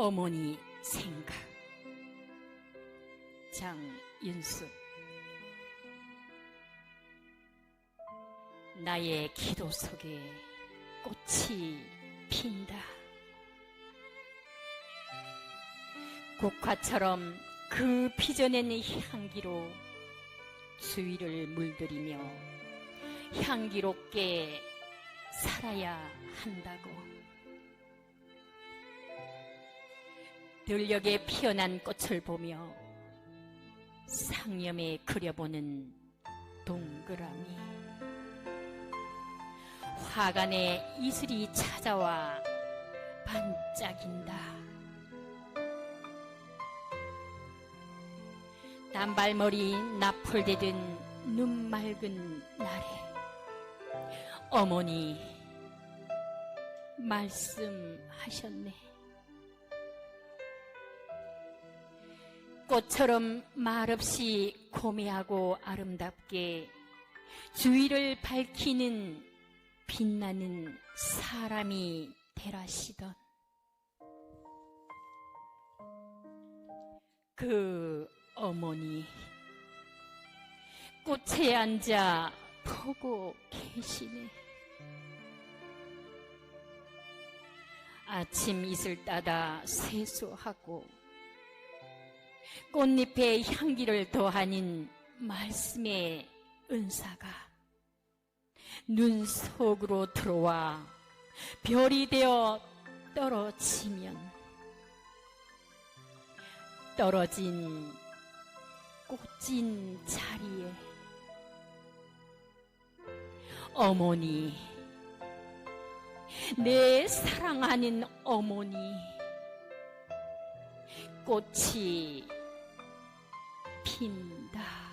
어머니 생각. 장윤숙. 나의 기도 속에 꽃이 핀다. 국화처럼 그 빚어낸 향기로 주위를 물들이며 향기롭게 살아야 한다고 들녘에 피어난 꽃을 보며 상념에 그려보는 동그라미 화관에 이슬이 찾아와 반짝인다 단발머리 나풀대든 눈 맑은 날에 어머니 말씀하셨네. 꽃처럼 말없이 고매하고 아름답게 주위를 밝히는 빛나는 사람이 되라시던 그 어머니 꽃에 앉아 보고 계시네. 아침 이슬 따다 세수하고 꽃잎의 향기를 더하는 말씀의 은사가 눈 속으로 들어와 별이 되어 떨어지면 떨어진 꽃진 자리에 어머니 내 사랑하는 어머니 꽃이 핀다.